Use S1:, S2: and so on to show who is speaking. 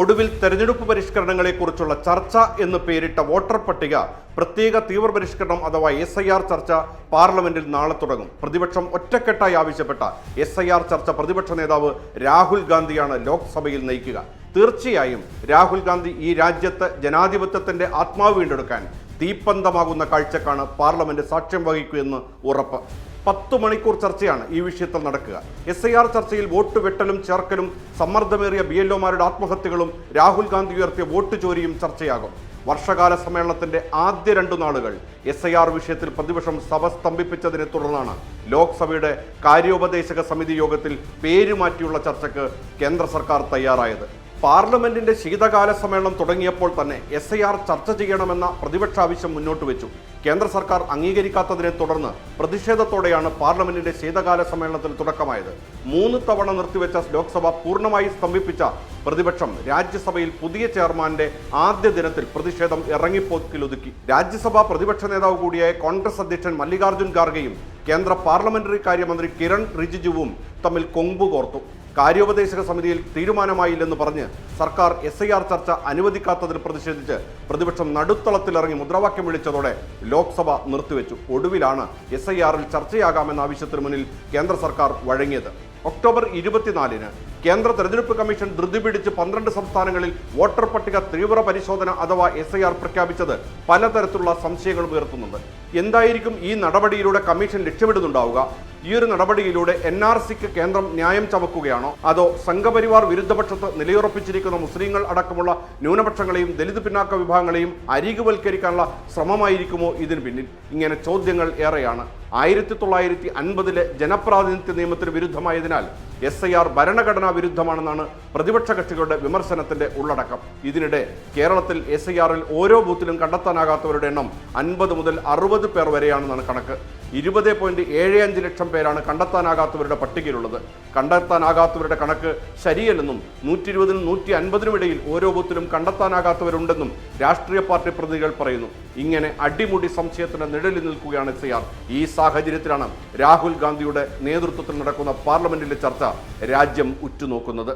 S1: ഒടുവിൽ തെരഞ്ഞെടുപ്പ് പരിഷ്കരണങ്ങളെക്കുറിച്ചുള്ള ചർച്ച എന്ന് പേരിട്ട വോട്ടർ പട്ടിക പ്രത്യേക തീവ്രപരിഷ്കരണം അഥവാ എസ് ഐ ആർ ചർച്ച പാർലമെന്റിൽ നാളെ തുടങ്ങും. പ്രതിപക്ഷം ഒറ്റക്കെട്ടായി ആവശ്യപ്പെട്ട എസ് ഐ ആർ ചർച്ച പ്രതിപക്ഷ നേതാവ് രാഹുൽ ഗാന്ധിയാണ് ലോക്സഭയിൽ നയിക്കുക. തീർച്ചയായും രാഹുൽ ഗാന്ധി ഈ രാജ്യത്ത് ജനാധിപത്യത്തിന്റെ ആത്മാവ് വീണ്ടെടുക്കാൻ തീപ്പന്തമാകുന്ന കാഴ്ചക്കാണ് പാർലമെന്റ് സാക്ഷ്യം വഹിക്കുമെന്ന് ഉറപ്പ്. പത്തു മണിക്കൂർ ചർച്ചയാണ് ഈ വിഷയത്തിൽ നടക്കുക. എസ് ഐ ആർ ചർച്ചയിൽ വോട്ട് വെട്ടലും ചേർക്കലും സമ്മർദ്ദമേറിയ ബി എൽ ഒമാരുടെ ആത്മഹത്യകളും രാഹുൽ ഗാന്ധി ഉയർത്തിയ വോട്ട് ചോരിയും ചർച്ചയാകും. വർഷകാല സമ്മേളനത്തിന്റെ ആദ്യ രണ്ടു നാളുകൾ എസ് ഐ ആർ വിഷയത്തിൽ പ്രതിപക്ഷം സഭ സ്തംഭിപ്പിച്ചതിനെ തുടർന്നാണ് ലോക്സഭയുടെ കാര്യോപദേശക സമിതി യോഗത്തിൽ പേരുമാറ്റിയുള്ള ചർച്ചയ്ക്ക് കേന്ദ്ര സർക്കാർ തയ്യാറായത്. പാർലമെന്റിന്റെ ശീതകാല സമ്മേളനം തുടങ്ങിയപ്പോൾ തന്നെ എസ് ഐ ആർ ചർച്ച ചെയ്യണമെന്ന പ്രതിപക്ഷ ആവശ്യം മുന്നോട്ട് വെച്ചു. കേന്ദ്ര സർക്കാർ അംഗീകരിക്കാത്തതിനെ തുടർന്ന് പ്രതിഷേധത്തോടെയാണ് പാർലമെന്റിന്റെ ശീതകാല സമ്മേളനത്തിൽ തുടക്കമായത്. മൂന്ന് തവണ നിർത്തിവെച്ച ലോക്സഭ പൂർണമായി സ്തംഭിപ്പിച്ച പ്രതിപക്ഷം രാജ്യസഭയിൽ പുതിയ ചെയർമാന്റെ ആദ്യ ദിനത്തിൽ പ്രതിഷേധം ഇറങ്ങിപ്പോക്കിലൊതുക്കി. രാജ്യസഭാ പ്രതിപക്ഷ നേതാവ് കൂടിയായ കോൺഗ്രസ് അധ്യക്ഷൻ മല്ലികാർജുൻ ഖാർഗെയും കേന്ദ്ര പാർലമെന്ററി കാര്യമന്ത്രി കിരൺ റിജിജുവും തമ്മിൽ കൊമ്പ് കോർത്തു കാര്യോപദേശക സമിതിയിൽ തീരുമാനമായില്ലെന്ന് പറഞ്ഞ് സർക്കാർ എസ് ഐ ആർ ചർച്ച അനുവദിക്കാത്തതിൽ പ്രതിഷേധിച്ച് പ്രതിപക്ഷം നടുത്തളത്തിലിറങ്ങി മുദ്രാവാക്യം വിളിച്ചതോടെ ലോക്സഭ നിർത്തിവെച്ചു. ഒടുവിലാണ് എസ് ഐ ആറിൽ ചർച്ചയാകാമെന്ന ആവശ്യത്തിന് മുന്നിൽ കേന്ദ്ര സർക്കാർ വഴങ്ങിയത്. ഒക്ടോബർ ഇരുപത്തിനാലിന് കേന്ദ്ര തെരഞ്ഞെടുപ്പ് കമ്മീഷൻ ധൃതി പിടിച്ച് പന്ത്രണ്ട് സംസ്ഥാനങ്ങളിൽ വോട്ടർ പട്ടിക തീവ്ര പരിശോധന അഥവാ എസ് ഐ ആർ പ്രഖ്യാപിച്ചത് പലതരത്തിലുള്ള സംശയങ്ങൾ ഉയർത്തുന്നുണ്ട്. എന്തായിരിക്കും ഈ നടപടിയിലൂടെ കമ്മീഷൻ ലക്ഷ്യമിടുന്നുണ്ടാവുക? ഈ ഒരു നടപടിയിലൂടെ എൻ ആർ സിക്ക് കേന്ദ്രം ന്യായം ചമക്കുകയാണോ അതോ സംഘപരിവാർ വിരുദ്ധപക്ഷത്ത് നിലയുറപ്പിച്ചിരിക്കുന്ന മുസ്ലിങ്ങൾ അടക്കമുള്ള ന്യൂനപക്ഷങ്ങളെയും ദലിത് പിന്നാക്ക വിഭാഗങ്ങളെയും അരികുവൽക്കരിക്കാനുള്ള ശ്രമമായിരിക്കുമോ ഇതിന് പിന്നിൽ? ഇങ്ങനെ ചോദ്യങ്ങൾ ഏറെയാണ്. ആയിരത്തി തൊള്ളായിരത്തി അൻപതിലെ ജനപ്രാതിനിധ്യ നിയമത്തിന് വിരുദ്ധമായതിനാൽ എസ് ഐ ആർ ഭരണഘടനാ വിരുദ്ധമാണെന്നാണ് പ്രതിപക്ഷ കക്ഷികളുടെ വിമർശനത്തിന്റെ ഉള്ളടക്കം. ഇതിനിടെ കേരളത്തിൽ എസ് ഐ ആറിൽ ഓരോ ബൂത്തിലും കണ്ടെത്താനാകാത്തവരുടെ എണ്ണം അൻപത് മുതൽ അറുപത് പേർ വരെയാണെന്നാണ് കണക്ക്. ഇരുപത് പോയിന്റ് ഏഴ് അഞ്ച് ലക്ഷം പേരാണ് കണ്ടെത്താനാകാത്തവരുടെ പട്ടികയിലുള്ളത്. കണ്ടെത്താനാകാത്തവരുടെ കണക്ക് ശരിയല്ലെന്നും നൂറ്റി ഇരുപതിനും നൂറ്റി അൻപതിനും ഇടയിൽ ഓരോ ബൂത്തിലും കണ്ടെത്താനാകാത്തവരുണ്ടെന്നും രാഷ്ട്രീയ പാർട്ടി പ്രതിനിധികൾ പറയുന്നു. ഇങ്ങനെ അടിമുടി സംശയത്തിന് നിഴലിൽ നിൽക്കുകയാണ് എസ് ഐ ആർ. ഈ സാഹചര്യത്തിലാണ് രാഹുൽ ഗാന്ധിയുടെ നേതൃത്വത്തിൽ നടക്കുന്ന പാർലമെന്റിലെ ചർച്ച രാജ്യം ഉറ്റുനോക്കുന്നത്.